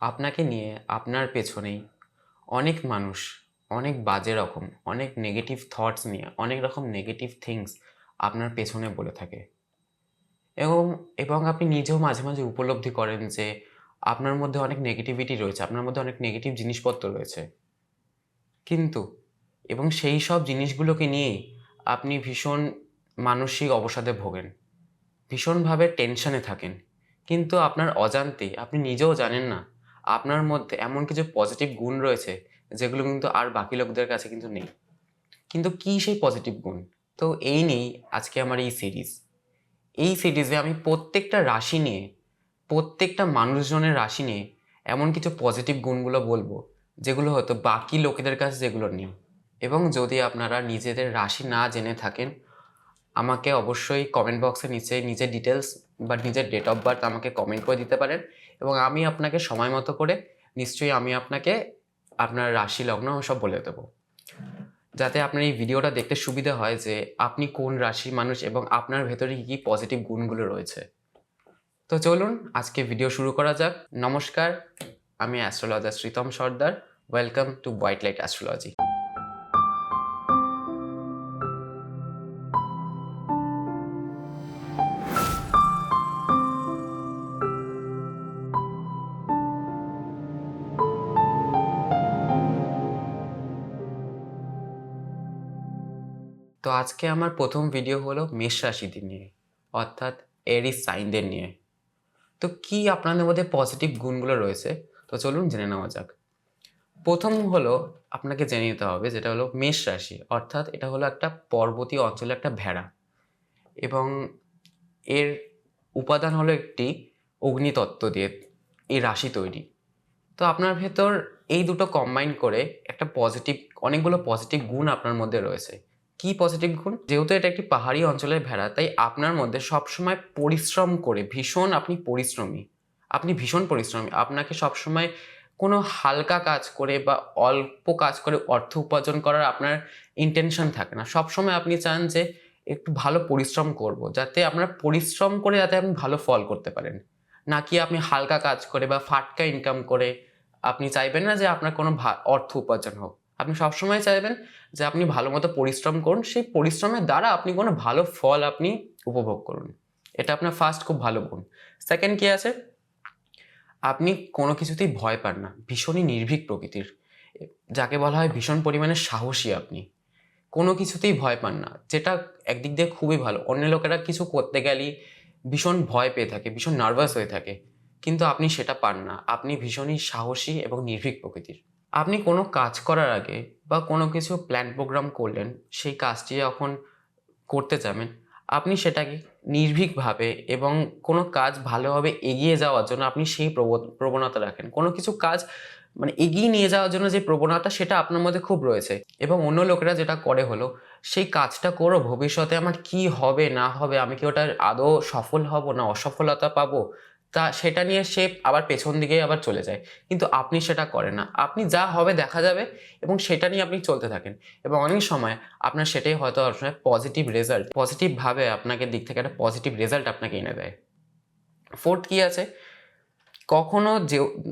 আপনাকে নিয়ে আপনার পেছনেই অনেক মানুষ, অনেক বাজে রকম, অনেক নেগেটিভ থটস নিয়ে, অনেক রকম নেগেটিভ থিংস আপনার পেছনে বলে থাকে। এবং এবং আপনি নিজেও মাঝে মাঝে উপলব্ধি করেন যে আপনার মধ্যে অনেক নেগেটিভিটি রয়েছে, আপনার মধ্যে অনেক নেগেটিভ জিনিসপত্র রয়েছে। কিন্তু, এবং সেই সব জিনিসগুলোকে নিয়েই আপনি ভীষণ মানসিক অবসাদে ভোগেন, ভীষণভাবে টেনশনে থাকেন। কিন্তু আপনার অজান্তেই, আপনি নিজেও জানেন না আপনার মধ্যে এমন কিছু পজিটিভ গুণ রয়েছে, যেগুলো কিন্তু আর বাকি লোকদের কাছে কিন্তু নেই। কিন্তু কি সেই পজিটিভ গুণ? তো এই নিয়েই আজকে আমার এই সিরিজ এই সিরিজে আমি প্রত্যেকটা রাশি নিয়ে, প্রত্যেকটা মানুষজনের রাশি নিয়ে এমন কিছু পজিটিভ গুণগুলো বলব, যেগুলো হয়তো বাকি লোকেদের কাছে যেগুলো নেই। এবং যদি আপনারা নিজেদের রাশি না জেনে থাকেন, আমাকে অবশ্যই কমেন্ট বক্সে নিচে নিজের ডিটেলস বা নিজের ডেট অফ বার্থ আমাকে কমেন্ট করে দিতে পারেন এবং আমি আপনাকে সময় মতো করে নিশ্চয়ই আমি আপনাকে আপনার রাশি লগ্ন সব বলে দেবো। যাতে আপনার এই ভিডিওটা দেখতে সুবিধা হয় যে আপনি কোন রাশির মানুষ এবং আপনার ভেতরে কী কী পজিটিভ গুণগুলো রয়েছে। তো চলুন আজকে ভিডিও শুরু করা যাক। নমস্কার, আমি astrologer Sritam Sardar. Welcome to white light astrology তো আজকে আমার প্রথম ভিডিও হলো মেষ রাশিদের নিয়ে, অর্থাৎ এরি সাইনদের নিয়ে। তো কি আপনাদের মধ্যে পজিটিভ গুণগুলো রয়েছে? তো চলুন জেনে নেওয়া যাক। প্রথম হলো আপনাকে জেনে নিতে হবে যেটা হলো মেষ রাশি, অর্থাৎ এটা হলো একটা পর্বতী অঞ্চলে একটা ভেড়া। এবং এর উপাদান হলো একটি অগ্নিতত্ত্ব দিয়ে এই রাশি তৈরি। তো আপনার ভেতর এই দুটো কম্বাইন করে একটা পজিটিভ অনেকগুলো পজিটিভ গুণ আপনার মধ্যে রয়েছে। কি পজিটিভ গুণ? যেহেতু এটা একটি পাহাড়ি অঞ্চলের ভেড়া, তাই আপনার মধ্যে সবসময় পরিশ্রম করে, ভীষণ আপনি পরিশ্রমী। আপনি ভীষণ পরিশ্রমী। আপনাকে সবসময় কোনো হালকা কাজ করে বা অল্প কাজ করে অর্থ উপার্জন করার আপনার ইন্টেনশন থাকে না। সবসময় আপনি চান যে একটু ভালো পরিশ্রম করব, যাতে আপনার পরিশ্রম করে যাতে আপনি ভালো ফল করতে পারেন। নাকি আপনি হালকা কাজ করে বা ফাটকা ইনকাম করে, আপনি চাইবেন না যে আপনার কোনো অর্থ উপার্জন হোক। আপনি সবসময় চাইবেন যে আপনি ভালো মতো পরিশ্রম করুন। সেই পরিশ্রমের দ্বারা আপনি কোনো ভালো ফল আপনি উপভোগ করুন। এটা আপনার ফার্স্ট খুব ভালো গুণ। সেকেন্ড কি আছে? আপনি কোনো কিছুতেই ভয় পান না। ভীষণই নির্ভীক প্রকৃতির। যাকে বলা হয় ভীষণ পরিমাণে সাহসী আপনি। কোনো কিছুতেই ভয় পান না। যেটা একদিক দিয়ে খুবই ভালো। অন্য লোকেরা কিছু করতে গেলেই ভীষণ ভয় পেয়ে থাকে, ভীষণ নার্ভাস হয়ে থাকে। কিন্তু আপনি সেটা পান না। আপনি ভীষণই সাহসী এবং নির্ভীক প্রকৃতির। আপনি কোনো কাজ করার আগে বা কোনো কিছু প্ল্যান প্রোগ্রাম করলেন, সেই কাজটি যখন করতে যাবেন, আপনি সেটাকে নির্ভীকভাবে এবং কোনো কাজ ভালোভাবে এগিয়ে যাওয়ার জন্য আপনি সেই প্রবণ- প্রবণতা রাখেন। কোনো কিছু কাজ মানে এগিয়ে নিয়ে যাওয়ার জন্য যে প্রবণতা, সেটা আপনার মধ্যে খুব রয়েছে এবং অন্য লোকেরা যেটা করে হলো, সেই কাজটা করো, ভবিষ্যতে আমার কি হবে, না হবে, আমি কি ওটার আদৌ সফল হব না অসফলতা পাবো? তা সেটা নিয়ে সে আবার পেছন দিকে আবার চলে যায়। কিন্তু আপনি সেটা করেন না। আপনি যা হবে দেখা যাবে এবং সেটা নিয়ে আপনি চলতে থাকেন। এবং অনেক সময় আপনার সেটাই হয়তো আপনার পজিটিভ রেজাল্ট পজিটিভভাবে আপনাকে দিক থেকে একটা পজিটিভ রেজাল্ট আপনাকে এনে দেয়। ফোর্থ কি আছে? কখনো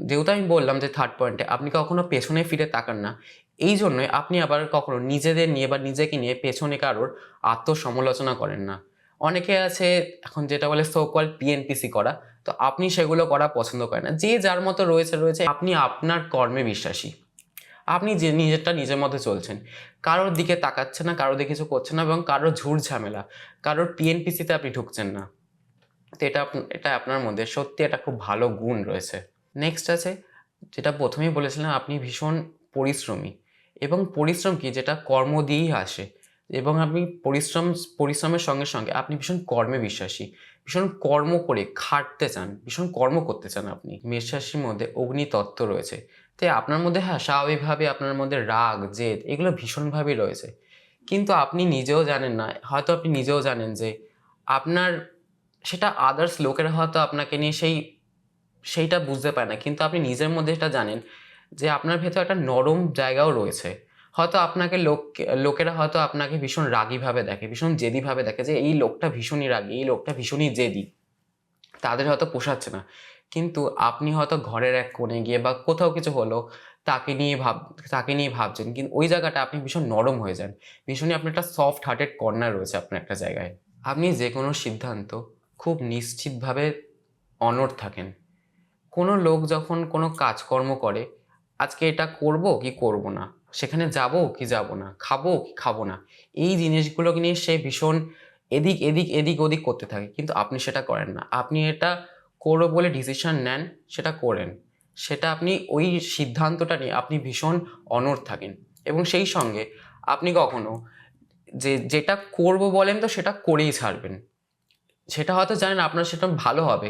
যেহেতু আমি বললাম যে থার্ড পয়েন্টে আপনি কখনো পেছনে ফিরে তাকান না। এই জন্যই আপনি আবার কখনো নিজেদের নিয়ে বা নিজেকে নিয়ে পেছনে কারোর আত্মসমালোচনা করেন না। অনেকে আছে এখন যেটা বলে সো কল পিএনপিসি করা। তো আপনি সেগুলো করা পছন্দ করেন না। যে যার মতো রয়েছে রয়েছে, আপনি আপনার কর্মে বিশ্বাসী। আপনি যে নিজেরটা নিজের মধ্যে চলছেন। কারোর দিকে তাকাচ্ছে না, কারোর দিকে কিছু করছে না এবং কারোর ঝুট ঝামেলা। কারোর পিএনপিসিতে আপনি ঢুকছেন না। তো এটা এটা আপনার মধ্যে সত্যি একটা খুব ভালো গুণ রয়েছে। নেক্সট আছে, যেটা প্রথমেই বলেছিলাম, আপনি ভীষণ পরিশ্রমী। এবং পরিশ্রম কি? যেটা কর্ম দিয়েই আসে। এবং আপনি পরিশ্রম, পরিশ্রমের সঙ্গে সঙ্গে আপনি ভীষণ কর্মে বিশ্বাসী, ভীষণ কর্ম করে খাটতে চান, ভীষণ কর্ম করতে চান আপনি। মেষরাশির মধ্যে অগ্নিতত্ত্ব রয়েছে। তাই আপনার মধ্যে হ্যাঁ স্বাভাবিকভাবে আপনার মধ্যে রাগ, জেদ এগুলো ভীষণভাবেই রয়েছে। কিন্তু আপনি নিজেও জানেন না, হয়তো আপনি নিজেও জানেন যে আপনার সেটা আদার্স লোকেরা হয়তো আপনাকে নিয়ে সেই, সেইটা বুঝতে পারে না। কিন্তু আপনি নিজের মধ্যে এটা জানেন যে আপনার ভেতর একটা নরম জায়গাও রয়েছে। হয়তো আপনাকে লোক, লোকেরা হয়তো আপনাকে ভীষণ রাগীভাবে দেখে, ভীষণ জেদিভাবে দেখে যে এই লোকটা ভীষণই রাগী, এই লোকটা ভীষণই জেদি। তাদের হয়তো পোষাচ্ছে না। কিন্তু আপনি হয়তো ঘরের এক কোণে গিয়ে বা কোথাও কিছু হলো, তাকে নিয়ে ভাব, তাকে নিয়ে ভাবছেন, কিন্তু ওই জায়গাটা আপনি ভীষণ নরম হয়ে যান। ভীষণই আপনার একটা সফট হার্টেড কর্নার রয়েছে আপনার একটা জায়গায়। আপনি যে কোনো সিদ্ধান্ত খুব নিশ্চিতভাবে অনড় থাকেন। কোনো লোক যখন কোনো কাজকর্ম করে, আজকে এটা করব কি করব না? সেখানে যাব কি যাব না, খাব কি খাব না, এই জিনিসগুলোকে নিয়ে সে ভীষণ এদিক এদিক এদিক ওদিক করতে থাকে। কিন্তু আপনি সেটা করেন না। আপনি এটা করব বলে ডিসিশন নেন, সেটা করেন। সেটা আপনি ওই সিদ্ধান্তটা নিয়ে আপনি ভীষণ অনড় থাকেন। এবং সেই সঙ্গে আপনি কখনো যে যেটা করব বলেন তো সেটা করেই ছাড়বেন। সেটা হয়তো জানেন আপনার সেটা ভালো হবে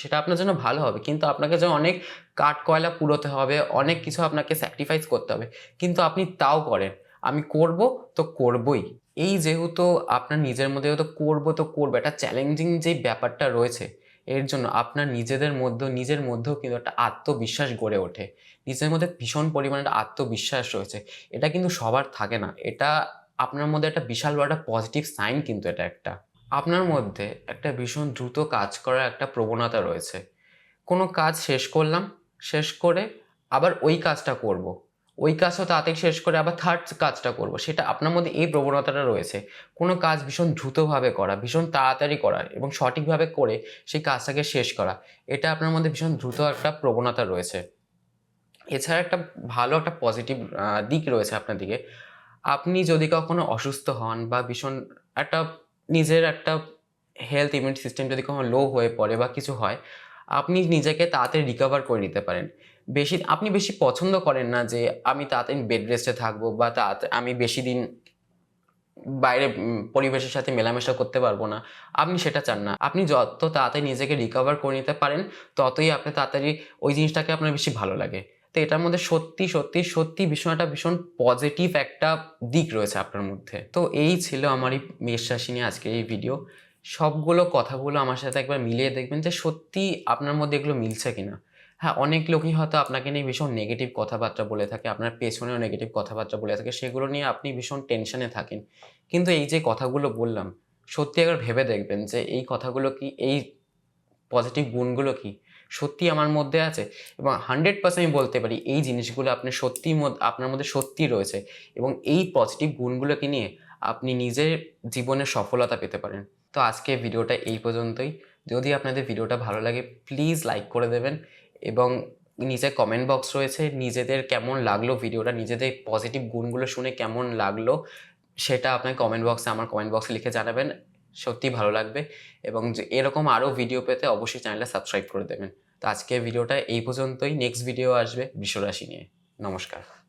সেটা আপনার জন্য ভালো হবে। কিন্তু আপনাকে যে অনেক কাঠ কয়লা পুরোতে হবে, অনেক কিছু আপনাকে স্যাক্রিফাইস করতে হবে, কিন্তু আপনি তাও করেন। আমি করব তো করবই। এই যেহেতু আপনার নিজের মধ্যে যেহেতু করব তো করব, একটা চ্যালেঞ্জিং যে ব্যাপারটা রয়েছে, এর জন্য আপনার নিজেদের মধ্যে, নিজের মধ্যেও কিন্তু একটা আত্মবিশ্বাস গড়ে ওঠে। নিজের মধ্যে ভীষণ পরিমাণে আত্মবিশ্বাস রয়েছে। এটা কিন্তু সবার থাকে না। এটা আপনার মধ্যে একটা বিশাল বড় একটা পজিটিভ সাইন কিন্তু এটা একটা। আপনার মধ্যে একটা ভীষণ দ্রুত কাজ করার একটা প্রবণতা রয়েছে কোনো কাজ শেষ করলাম, শেষ করে আবার ওই কাজটা করব। ওই কাজটা তাড়াতাড়ি শেষ করে আবার থার্ড কাজটা করব। সেটা আপনার মধ্যে এই প্রবণতাটা রয়েছে কোনো কাজ ভীষণ দ্রুতভাবে করা, ভীষণ তাড়াতাড়ি করা এবং সঠিকভাবে করে সেই কাজটাকে শেষ করা, এটা আপনার মধ্যে ভীষণ দ্রুত একটা প্রবণতা রয়েছে এছাড়া একটা ভালো একটা পজিটিভ দিক রয়েছে আপনার দিকে আপনি যদি কখনো অসুস্থ হন বা ভীষণ একটা নিজের একটা হেলথ ইমিউনিটি সিস্টেম যদি কখনো লো হয়ে পড়ে বা কিছু হয়, আপনি নিজেকে তাড়াতাড়ি রিকভার করে নিতে পারেন। বেশি, আপনি বেশি পছন্দ করেন না যে, আমি তাড়াতাড়ি বেড রেস্টে থাকব বা তাড়াতাড়ি আমি বেশি দিন বাইরে পরিবেশের সাথে মেলামেশা করতে পারব না। আপনি সেটা চান না। আপনি যত তাড়াতাড়ি নিজেকে রিকভার করে নিতে পারেন, ততই আপনি তাড়াতাড়ি ওই জিনিসটাকে আপনার বেশি ভালো লাগে। তো এটার মধ্যে সত্যি সত্যি সত্যি ভীষণ একটা ভীষণ পজিটিভ একটা দিক রয়েছে আপনার মধ্যে। তো এই ছিল আমার এই মেষ রাশি নিয়ে আজকের এই ভিডিও সবগুলো কথাগুলো আমার সাথে একবার মিলিয়ে দেখবেন যে সত্যি আপনার মধ্যে এগুলো মিলছে কিনা। হ্যাঁ অনেক লোকই হয়তো আপনাকে নিয়ে ভীষণ নেগেটিভ কথাবার্তা বলে থাকে, আপনার পেছনেও নেগেটিভ কথাবার্তা বলে থাকে, সেগুলো নিয়ে আপনি ভীষণ টেনশনে থাকেন। কিন্তু এই যে কথাগুলো বললাম, সত্যি একবার ভেবে দেখবেন যে এই কথাগুলো কি, এই পজিটিভ গুণগুলো কি? সত্যি আমার মধ্যে আছে এবং হান্ড্রেড পার্সেন্ট আমি বলতে পারি এই জিনিসগুলো আপনি সত্যি আপনার মধ্যে সত্যি রয়েছে এবং এই পজিটিভ গুণগুলোকে নিয়ে আপনি নিজের জীবনে সফলতা পেতে পারেন। তো আজকে ভিডিওটা এই পর্যন্তই। যদি আপনাদের ভিডিওটা ভালো লাগে প্লিজ লাইক করে দেবেন এবং নিচে কমেন্ট বক্স রয়েছে নিজেদের কেমন লাগল ভিডিওটা, নিজেদের পজিটিভ গুণগুলো শুনে কেমন লাগল সেটা আপনার কমেন্ট বক্সে আমার কমেন্ট বক্সে লিখে জানাবেন। সত্যি ভালো লাগবে এবং যে এরকম আরও ভিডিও পেতে অবশ্যই চ্যানেলটা সাবস্ক্রাইব করে দেবেন। তো আজকে ভিডিওটা এই পর্যন্তই। নেক্সট ভিডিও আসবে বিশ্বরাশি নিয়ে। নমস্কার।